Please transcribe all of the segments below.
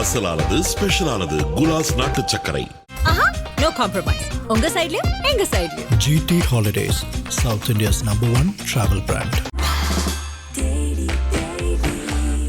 அசலானது ஸ்பெஷலானது குலாஸ் நாட்டு சர்க்கரை. ஆஹா no compromise உங்க சைடுலயும் எங்க சைடுலயும் GT Holidays, South India's number one travel brand.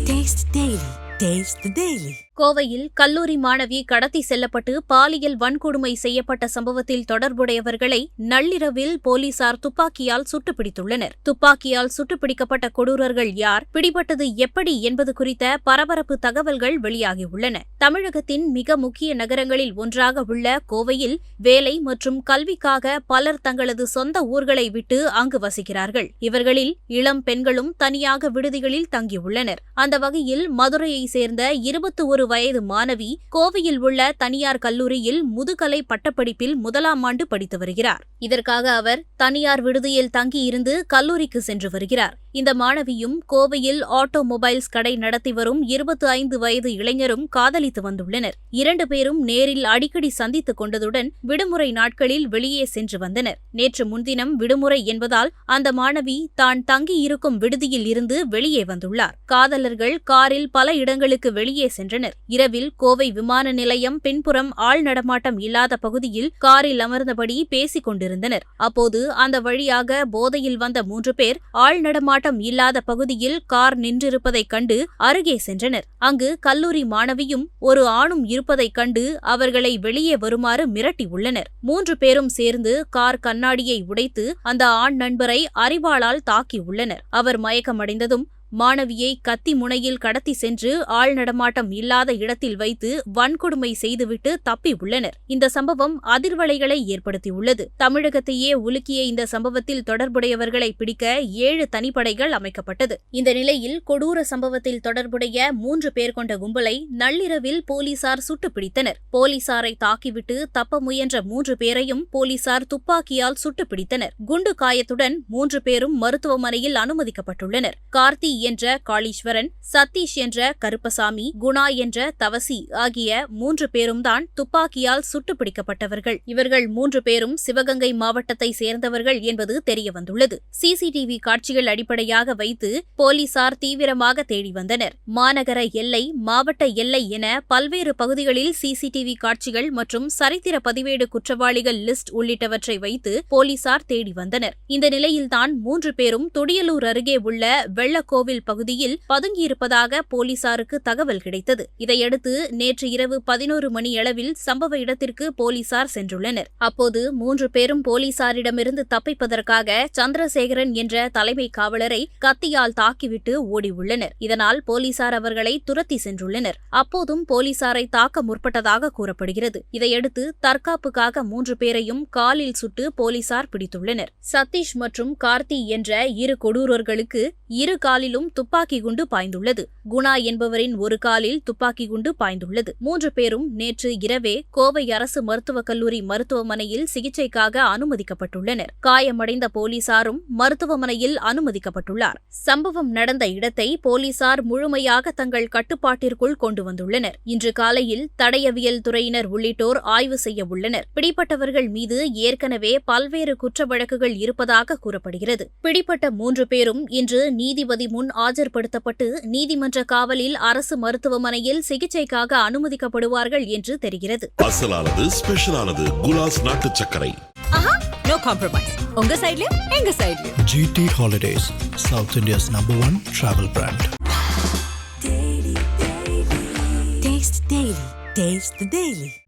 Taste daily taste daily கோவையில் கல்லூரி மாணவி கடத்தி செல்லப்பட்டு பாலியல் வன்கொடுமை செய்யப்பட்ட சம்பவத்தில் தொடர்புடையவர்களை நள்ளிரவில் போலீசார் துப்பாக்கியால் சுட்டுப்பிடித்துள்ளனர். துப்பாக்கியால் சுட்டுப்பிடிக்கப்பட்ட கொடூரர்கள் யார் பிடிபட்டது எப்படி என்பது குறித்த பரபரப்பு தகவல்கள் வெளியாகியுள்ளன. தமிழகத்தின் மிக முக்கிய நகரங்களில் ஒன்றாக உள்ள கோவையில் வேலை மற்றும் கல்விக்காக பலர் தங்களது சொந்த ஊர்களை விட்டு அங்கு வசிக்கிறார்கள். இவர்களில் இளம் பெண்களும் தனியாக விடுதிகளில் தங்கியுள்ளனர். அந்த வகையில் மதுரையை சேர்ந்த இருபத்தி ஒரு வயது மாணவி கோவையில் உள்ள தனியார் கல்லூரியில் முதுகலை பட்டப்படிப்பில் முதலாம் ஆண்டு படித்து வருகிறார். இதற்காக அவர் தனியார் விடுதியில் தங்கியிருந்து கல்லூரிக்கு சென்று வருகிறார். இந்த மாணவியும் கோவையில் ஆட்டோமொபைல்ஸ் கடை நடத்தி வரும் இருபத்தி ஐந்து வயது இளைஞரும் காதலித்து வந்துள்ளனர். இரண்டு பேரும் நேரில் அடிக்கடி சந்தித்துக் கொண்டதுடன் விடுமுறை நாட்களில் வெளியே சென்று வந்தனர். நேற்று முன்தினம் விடுமுறை என்பதால் அந்த மாணவி தான் தங்கியிருக்கும் விடுதியில் இருந்து வெளியே வந்துள்ளார். காதலர்கள் காரில் பல இடங்களுக்கு வெளியே சென்றனர். இரவில் கோவை விமான நிலையம் பின்புறம் ஆள் நடமாட்டம் இல்லாத பகுதியில் காரில் அமர்ந்தபடி பேசிக் கொண்டிருந்தனர். அப்போது அந்த வழியாக போதையில் வந்த மூன்று பேர் ஆள் நடமாட்டம் இல்லாத பகுதியில் கார் நின்றிருப்பதைக் கண்டு அருகே சென்றனர். அங்கு கல்லூரி மாணவியும் ஒரு ஆணும் இருப்பதைக் கண்டு அவர்களை வெளியே வருமாறு மிரட்டியுள்ளனர் மூன்று பேரும் சேர்ந்து கார் கண்ணாடியை உடைத்து அந்த ஆண் நண்பரை அறிவாளால் தாக்கியுள்ளனர் அவர் மயக்கமடைந்ததும் மாணவியை கத்தி முனையில் கடத்தி சென்று ஆள் நடமாட்டம் இல்லாத இடத்தில் வைத்து வன்கொடுமை செய்துவிட்டு தப்பி உள்ளனர். இந்த சம்பவம் அதிர்வலைகளை ஏற்படுத்தியுள்ளது. தமிழகத்தையே உலுக்கிய இந்த சம்பவத்தில் தொடர்புடையவர்களை பிடிக்க ஏழு தனிப்படைகள் அமைக்கப்பட்டது. இந்த நிலையில் கொடூர சம்பவத்தில் தொடர்புடைய மூன்று பேர் கொண்ட கும்பலை நள்ளிரவில் போலீசார் சுட்டுப்பிடித்தனர். போலீசாரை தாக்கிவிட்டு தப்ப முயன்ற மூன்று பேரையும் போலீசார் துப்பாக்கியால் சுட்டுப்பிடித்தனர். குண்டு காயத்துடன் மூன்று பேரும் மருத்துவமனையில் அனுமதிக்கப்பட்டுள்ளனர். கார்த்தி என்ற காளீஸ்வரன் சதீஷ் என்ற கருப்பசாமி குணா என்ற தவசி ஆகிய மூன்று பேரும் தான் துப்பாக்கியால் சுட்டு பிடிக்கப்பட்டவர்கள். இவர்கள் மூன்று பேரும் சிவகங்கை மாவட்டத்தை சேர்ந்தவர்கள் என்பது தெரியவந்துள்ளது. சிசிடிவி காட்சிகள் அடிப்படையாக வைத்து போலீசார் தீவிரமாக தேடி வந்தனர். மாநகர எல்லை மாவட்ட எல்லை என பல்வேறு பகுதிகளில் சிசிடிவி காட்சிகள் மற்றும் சரித்திர பதிவேடு குற்றவாளிகள் லிஸ்ட் உள்ளிட்டவற்றை வைத்து போலீசார் தேடி வந்தனர். இந்த நிலையில்தான் மூன்று பேரும் துடியலூர் அருகே உள்ள வெள்ளக்கோவில் பகுதியில் பதுங்கியிருப்பதாக போலீசாருக்கு தகவல் கிடைத்தது. இதையடுத்து நேற்று இரவு பதினோரு மணியளவில் சம்பவ இடத்திற்கு போலீசார் சென்றுள்ளனர். அப்போது மூன்று பேரும் போலீசாரிடமிருந்து தப்பிப்பதற்காக சந்திரசேகரன் என்ற தலைமை காவலரை கத்தியால் தாக்கிவிட்டு ஓடியுள்ளனர். இதனால் போலீசார் அவர்களை துரத்தி சென்றுள்ளனர். அப்போதும் போலீசாரை தாக்க முற்பட்டதாக கூறப்படுகிறது. இதையடுத்து தற்காப்புக்காக மூன்று பேரையும் காலில் சுட்டு போலீசார் பிடித்துள்ளனர். சதீஷ் மற்றும் கார்த்தி என்ற இரு கொடூரர்களுக்கு இரு காலிலும் துப்பாக்கி குண்டு பாய்ந்துள்ளது. குணா என்பவரின் ஒரு காலில் துப்பாக்கி குண்டு பாய்ந்துள்ளது. மூன்று பேரும் நேற்று இரவே கோவை அரசு மருத்துவக் கல்லூரி மருத்துவமனையில் சிகிச்சைக்காக அனுமதிக்கப்பட்டுள்ளனர். காயமடைந்த போலீசாரும் மருத்துவமனையில் அனுமதிக்கப்பட்டுள்ளார். சம்பவம் நடந்த இடத்தை போலீசார் முழுமையாக தங்கள் கட்டுப்பாட்டிற்குள் கொண்டு வந்துள்ளனர். இன்று காலையில் தடயவியல் துறையினர் உள்ளிட்டோர் ஆய்வு செய்ய உள்ளனர். பிடிப்பட்டவர்கள் மீது ஏற்கனவே பல்வேறு குற்ற வழக்குகள் இருப்பதாக கூறப்படுகிறது. பிடிப்பட்ட மூன்று பேரும் இன்று நீதிபதி முன் ஆஜர்படுத்தப்பட்டு நீதிமன்ற காவலில் அரசு மருத்துவமனையில் சிகிச்சைக்காக அனுமதிக்கப்படுவார்கள் என்று தெரிகிறது. அசலானது ஸ்பெஷலானது குலாஸ் நாட்டு சர்க்கரை. நோ காம்ப்ரமைஸ் உங்க சைடுலயும் எங்க சைடுலயும் Holidays, South India's number one travel brand. Taste daily taste daily